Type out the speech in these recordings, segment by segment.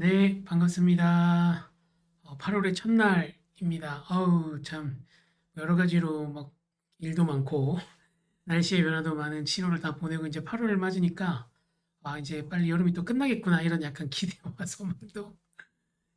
네, 반갑습니다. 어, 8월의 첫날입니다. 어우, 참, 여러 가지로 막 일도 많고, 날씨의 변화도 많은 7월을 다 보내고 이제 8월을 맞으니까, 아, 이제 빨리 여름이 또 끝나겠구나, 이런 약간 기대와 소망도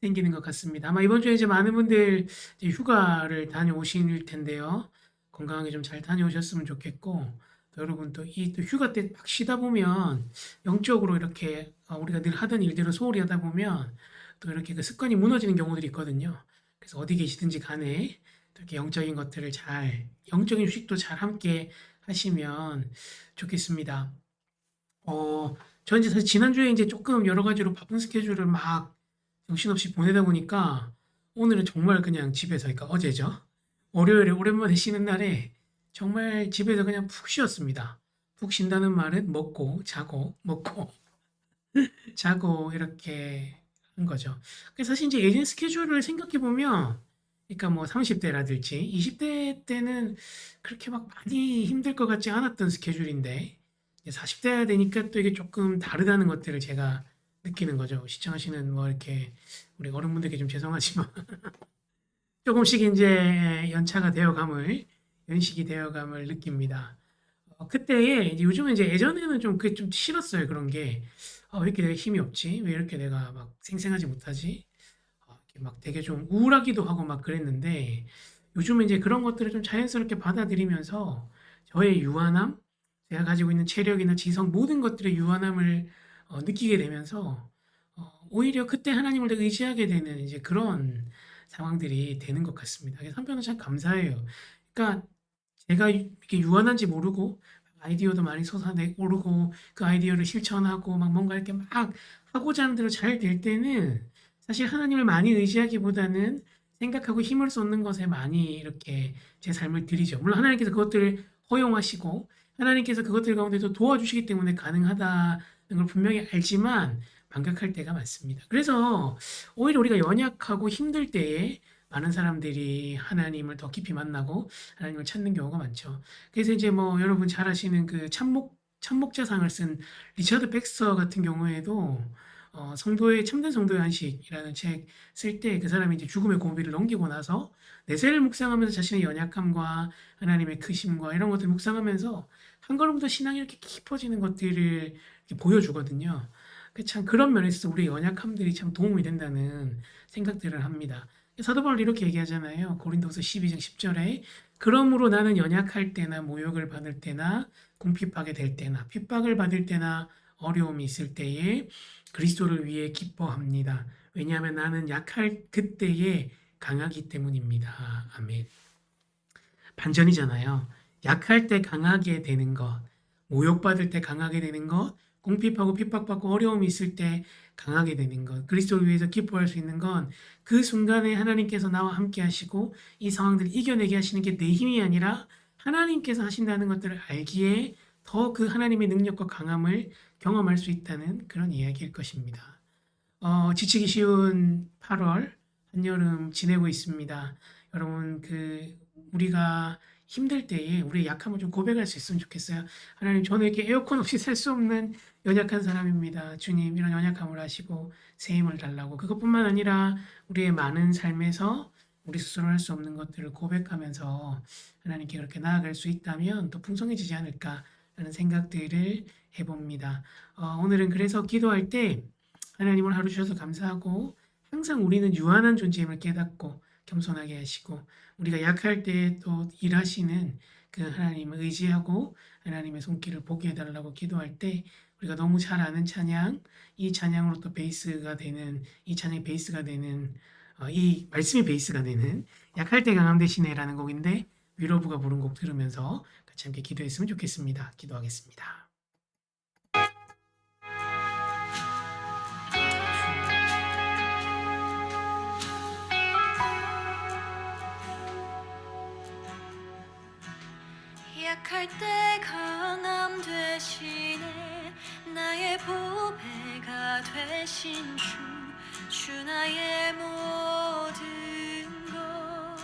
생기는 것 같습니다. 아마 이번 주에 이제 많은 분들 이제 휴가를 다녀오실 텐데요. 건강하게 좀 잘 다녀오셨으면 좋겠고, 또 여러분 또 이 또 휴가 때 막 쉬다 보면 영적으로 이렇게 어, 우리가 늘 하던 일대로 소홀히 하다 보면 또 이렇게 그 습관이 무너지는 경우들이 있거든요. 그래서 어디 계시든지 간에 또 이렇게 영적인 것들을 잘, 영적인 휴식도 잘 함께 하시면 좋겠습니다. 어, 저 이제 사실 지난주에 이제 조금 여러 가지로 바쁜 스케줄을 막 정신없이 보내다 보니까 오늘은 정말 그냥 집에서, 그러니까 어제죠. 월요일에 오랜만에 쉬는 날에 정말 집에서 그냥 푹 쉬었습니다. 푹 쉰다는 말은 먹고, 자고, 먹고, 자고, 이렇게 한 거죠. 사실 이제 예전 스케줄을 생각해 보면, 그러니까 뭐 30대라든지 20대 때는 그렇게 막 많이 힘들 것 같지 않았던 스케줄인데, 40대가 되니까 또 이게 조금 다르다는 것들을 제가 느끼는 거죠. 시청하시는 뭐 이렇게 우리 어른분들께 좀 죄송하지만 조금씩 이제 연차가 되어감을 연식이 되어감을 느낍니다. 어, 그때에 이제 요즘은 이제 예전에는 좀 그게 좀 싫었어요. 그런 게 아, 왜 이렇게 내가 힘이 없지? 왜 이렇게 내가 막 생생하지 못하지? 어, 이렇게 막 되게 좀 우울하기도 하고 막 그랬는데 요즘은 이제 그런 것들을 좀 자연스럽게 받아들이면서 저의 유한함, 제가 가지고 있는 체력이나 지성 모든 것들의 유한함을 어, 느끼게 되면서 어, 오히려 그때 하나님을 더 의지하게 되는 이제 그런 상황들이 되는 것 같습니다. 그래서 한편으로 참 감사해요. 그러니까 제가 이렇게 유한한지 모르고 아이디어도 많이 솟아내고 오르고 그 아이디어를 실천하고 막 뭔가 이렇게 막 하고자 하는 대로 잘 될 때는 사실 하나님을 많이 의지하기보다는 생각하고 힘을 쏟는 것에 많이 이렇게 제 삶을 드리죠. 물론 하나님께서 그것들을 허용하시고 하나님께서 그것들 가운데도 도와주시기 때문에 가능하다는 걸 분명히 알지만 망각할 때가 많습니다. 그래서 오히려 우리가 연약하고 힘들 때에 많은 사람들이 하나님을 더 깊이 만나고 하나님을 찾는 경우가 많죠. 그래서 이제 뭐 여러분 잘 아시는 그 참목 참목자상을 쓴 리처드 백스터 같은 경우에도 어, 성도의 참된 성도의 안식이라는 책 쓸 때 그 사람이 이제 죽음의 고비를 넘기고 나서 내세를 묵상하면서 자신의 연약함과 하나님의 크심과 이런 것들 묵상하면서 한 걸음부터 신앙이 이렇게 깊어지는 것들을 보여주거든요. 그참 그런 면에서 우리 연약함들이 참 도움이 된다는 생각들을 합니다. 사도 바울 이렇게 얘기하잖아요. 고린도서 12장 10절에 그러므로 나는 연약할 때나 모욕을 받을 때나 궁핍하게 될 때나 핍박을 받을 때나 어려움이 있을 때에 그리스도를 위해 기뻐합니다. 왜냐하면 나는 약할 그때에 강하기 때문입니다. 아멘. 반전이잖아요. 약할 때 강하게 되는 것, 모욕받을 때 강하게 되는 것, 궁핍하고 핍박받고 어려움이 있을 때 강하게 되는 것, 그리스도를 위해서 기뻐할 수 있는 건 그 순간에 하나님께서 나와 함께 하시고 이 상황들을 이겨내게 하시는 게 내 힘이 아니라 하나님께서 하신다는 것들을 알기에 더 그 하나님의 능력과 강함을 경험할 수 있다는 그런 이야기일 것입니다. 어, 지치기 쉬운 8월 한여름 지내고 있습니다. 여러분 그 우리가 힘들 때에 우리의 약함을 좀 고백할 수 있으면 좋겠어요. 하나님 저는 이렇게 에어컨 없이 살 수 없는 연약한 사람입니다. 주님 이런 연약함을 하시고 새 힘을 달라고 그것뿐만 아니라 우리의 많은 삶에서 우리 스스로 할 수 없는 것들을 고백하면서 하나님께 그렇게 나아갈 수 있다면 더 풍성해지지 않을까라는 생각들을 해봅니다. 어, 오늘은 그래서 기도할 때 하나님을 하루 주셔서 감사하고 항상 우리는 유한한 존재임을 깨닫고 겸손하게 하시고 우리가 약할 때 또 일하시는 그 하나님을 의지하고 하나님의 손길을 보게 해달라고 기도할 때 우리가 너무 잘 아는 찬양, 이 찬양으로 또 베이스가 되는 이 찬양의 베이스가 되는 어, 이 말씀이 베이스가 되는 약할 때 강함 대신에라는 곡인데 위로부가 부른 곡 들으면서 같이 함께 기도했으면 좋겠습니다. 기도하겠습니다. 되신 주, 주 나의 모든 것.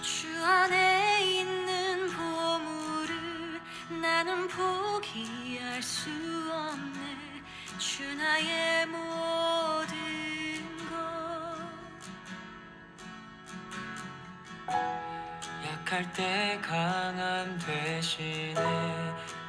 주 안에 있는 보물을 나는 포기할 수 없네 주 나의 모든 것 약할 때 강함 대신에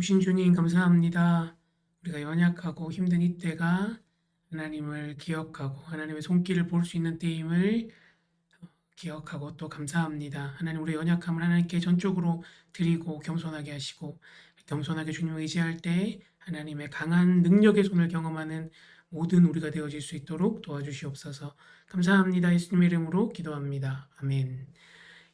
좋으신 주님 감사합니다. 우리가 연약하고 힘든 이때가 하나님을 기억하고 하나님의 손길을 볼 수 있는 때임을 기억하고 또 감사합니다. 하나님 우리 연약함을 하나님께 전적으로 드리고 겸손하게 하시고 겸손하게 주님을 의지할 때 하나님의 강한 능력의 손을 경험하는 모든 우리가 되어질 수 있도록 도와주시옵소서. 감사합니다. 예수님의 이름으로 기도합니다. 아멘.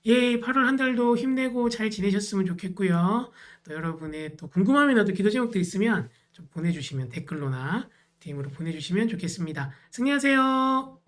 예, 8월 한 달도 힘내고 잘 지내셨으면 좋겠고요. 또 여러분의 또 궁금함이나 또 기도 제목들 있으면 좀 보내주시면 댓글로나 DM으로 보내주시면 좋겠습니다. 승리하세요.